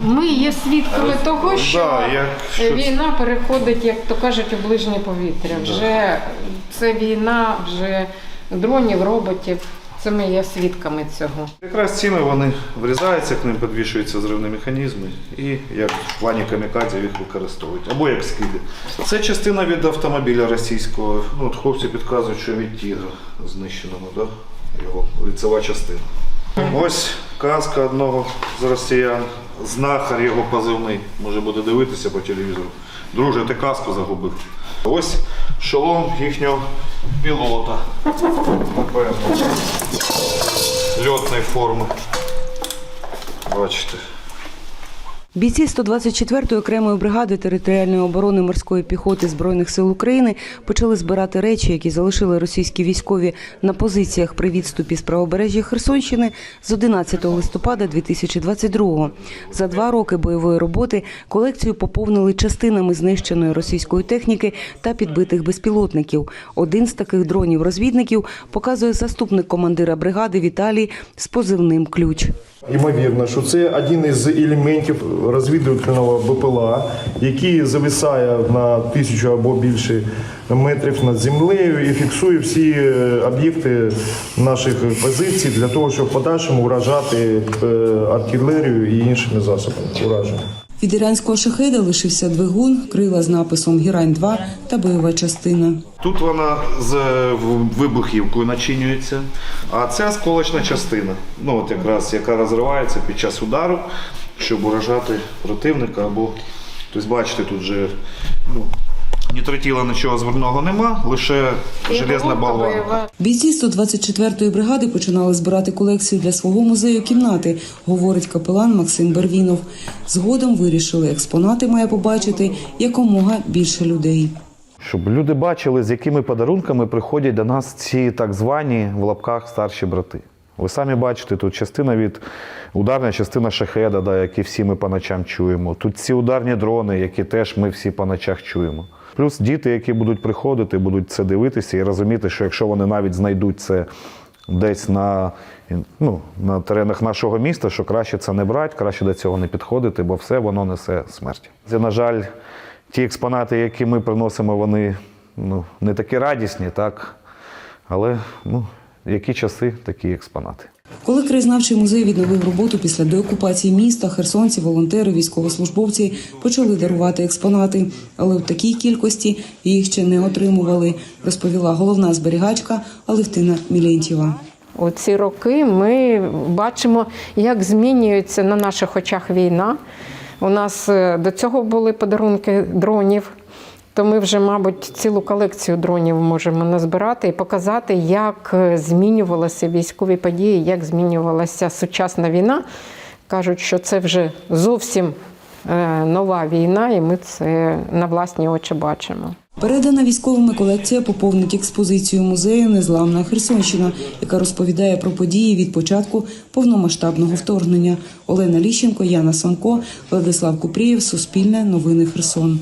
Ми є свідками того, що Да, я- війна переходить, як то кажуть, у ближнє повітря. Вже це війна, вже дронів, роботів. Це ми є свідками цього. Якраз ціни вони врізаються, к ним підвішуються зривні механізми і як в плані камікадзе їх використовують. Або як скиди. Це частина від автомобіля російського. Ну, от хлопці підказують, що від тігра знищеного, да? його лицева частина. Ось казка одного з росіян, знахар його позивний. Може буде дивитися по телевізору. Друже, ти каску загубив. Ось шолом їхнього пілота. Напевно льотної форми. Бачите. Бійці 124-ї окремої бригади територіальної оборони морської піхоти збройних сил України почали збирати речі, які залишили російські військові на позиціях при відступі з правобережжя Херсонщини з 11 листопада 2022-го. За два роки бойової роботи колекцію поповнили частинами знищеної російської техніки та підбитих безпілотників. Один з таких дронів-розвідників показує заступник командира бригади Віталій з позивним ключ. Ймовірно, що це один із елементів розвідувального БПЛА, який зависає на тисячу або більше метрів над землею і фіксує всі е, об'єкти наших позицій для того, щоб в подальшому вражати е, артилерію і іншими засобами ураження. Від іранського шахеда лишився двигун, крила з написом Гірань-2 та бойова частина. Тут вона з е, вибухівкою начинюється, а це осколочна частина. Ну от якраз яка розривається під час удару, щоб уражати противника або. Тобто, бачите, тут вже ну, ні тротіла, нічого зверного нема, лише железна болванка. Бійці 124-ї бригади починали збирати колекцію для свого музею кімнати, говорить капелан Максим Бервінов. Згодом вирішили, експонати має побачити якомога більше людей. Щоб люди бачили, з якими подарунками приходять до нас ці так звані в лапках старші брати. Ви самі бачите, тут частина від ударна частина шахеда, да, які всі ми по ночам чуємо. Тут ці ударні дрони, які теж ми всі по ночах чуємо. Плюс діти, які будуть приходити, будуть це дивитися і розуміти, що якщо вони навіть знайдуть це десь на, ну, на теренах нашого міста, що краще це не брати, краще до цього не підходити, бо все воно несе смерть. Це, на жаль, ті експонати, які ми приносимо, вони ну, не такі радісні, так? але ну, які часи, такі експонати. Коли краєзнавчий музей відновив роботу після деокупації міста, херсонці, волонтери, військовослужбовці почали дарувати експонати, але в такій кількості їх ще не отримували, розповіла головна зберігачка Алевтина Мілєнтєва. У ці роки ми бачимо, як змінюється на наших очах війна. У нас е, до цього були подарунки дронів, то ми вже, мабуть, цілу колекцію дронів можемо назбирати і показати, як е, змінювалися військові події, як змінювалася сучасна війна. Кажуть, що це вже зовсім е, нова війна, і ми це на власні очі бачимо. Передана військовими колекція поповнить експозицію музею Незламна Херсонщина, яка розповідає про події від початку повномасштабного вторгнення. Олена Ліщенко, Яна Самко, Владислав Купрієв, Суспільне, Новини Херсон.